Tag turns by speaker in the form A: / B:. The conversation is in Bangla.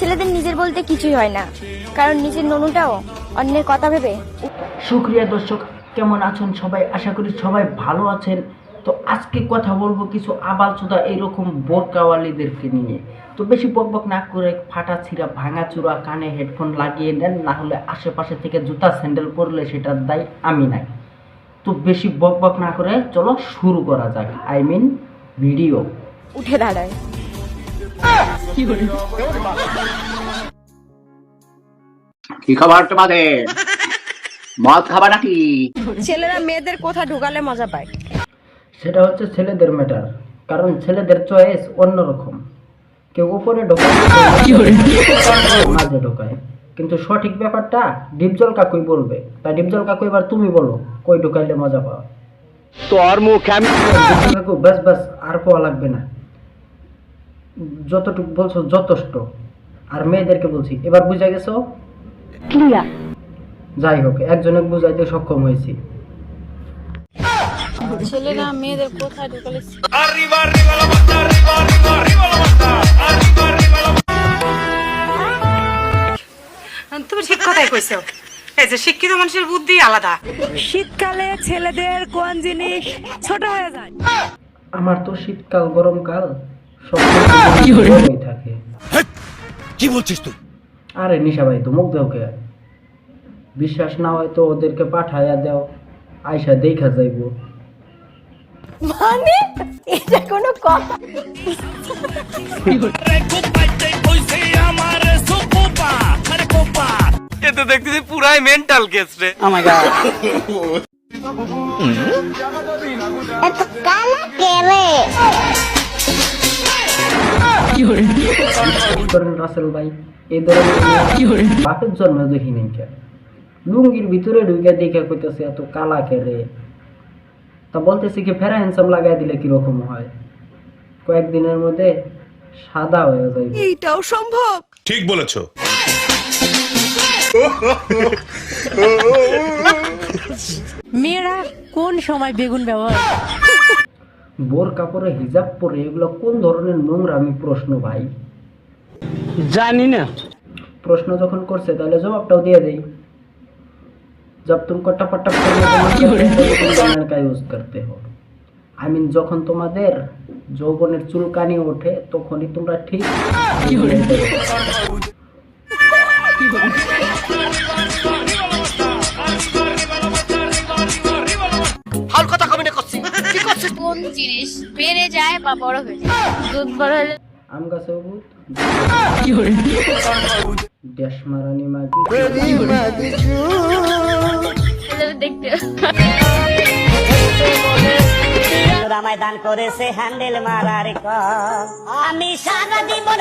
A: ছেলেদের নিজের বলতে কিছুই হয় না। কারণ নিজের ননুটাও অন্যের কথা ভেবে
B: সুক্রিয়া দর্শক কেমন আছেন সবাই? আশা করি সবাই ভালো আছেন। তো আজকে কথা বলব কিছু আবাল চোদা এইরকম বোরকাওয়ালিদেরকে নিয়ে। তো বেশি বকবক না করে ফাটা ছিঁড়া ভাঙা চূড়া কানে হেডফোন লাগিয়ে নেন না হলে আশেপাশে থেকে জুতা স্যান্ডেল পরলে সেটার দায় আমি নাই। তো বেশি বকবক না করে চলো শুরু করা যাক। I mean video.
A: উঠে দাঁড়ায়
C: কি খাবার তোমাদের? মদ খাবা নাকি?
A: ছেলেরা মেয়েদের কোথা ঢুকালে মজা পায়?
B: সেটা হচ্ছে ছেলেদের ম্যাটার কারণ ছেলেদের চয়েস অন্যরকম। কেউ উপরে ঢোকায় মাঝে ঢোকায়। কিন্তু সঠিক ব্যাপারটা ডিপজল কাকুই বলবে। তাই ডিপজল কাকু এবার তুমি বলো কই ঢুকাইলে মজা পাওয়া
C: তোর মুখ আমি
B: ডিপজল কাকু ব্যাস ব্যাস আর পাওয়া লাগবে না। যতটুকু বলছো যথেষ্ট। আর মেয়েদেরকে বলছি এবার বুঝা গেছো? যাই হোক একজনে বুঝাইতে সক্ষম হয়েছি।
A: ছেলেরা মেয়েদের কোথা ঢুকালে?
D: তুমি ঠিক কথাই কইছো। এই যে শিক্ষিত মানুষের বুদ্ধি আলাদা।
E: শীতকালে ছেলেদের কোন জিনিস ছোট হয়ে যায়?
B: আমার তো শীতকাল গরমকাল থাকে
F: কি বলছিস তুই?
B: আরে নিশা ভাই ধমক দাও কে? বিশ্বাস না হয় তো ওদেরকে পাঠাইয়া দাও আয়সা দেখা যাইব।
A: মানে? এটা কোনো কথা?
F: এ তো দেখতেছি পুরাই মেন্টাল কেস রে?
B: করেন রাসেল ভাই। এই ধরনের বাপের জন্ম দেখি নাই কে? লুঙ্গির ভিতরে ঢুকে দেখে কইতেছে এত কালা কে রে? তা বলতেছি কি ফেরা হ্যান্ডসাম লাগাই দিলে কীরকম হয়? কয়েকদিনের মধ্যে সাদা হয়ে যাইবে।
E: এইটাও সম্ভব?
F: ঠিক বলেছ।
E: মেয়েরা কোন সময় বেগুন ব্যবহার
B: বোর কাপড়ে হিজাব পরে এগুলো কোন ধরনের নোংরা আমি প্রশ্ন ভাই।
G: জানি না
B: প্রশ্ন যখন করছে তাহলে জবাবটাও দিয়ে দেই जब तुमको टपटप करने को मन करता है तो तुम गाने का यूज करते हो আই মিন যখন তোমাদের যৌবনের চুলকানি ওঠে তখনই তোমরা ঠিক
H: কোন জিনিস বেড়ে যায় বা বড় হয়ে যায় দুধ বড় হলে
B: আম গাছে ভূত ড্যাশ মারানি মাগি
I: আমায় দান করেছে হ্যান্ডেল মারার আমি সারা জীবন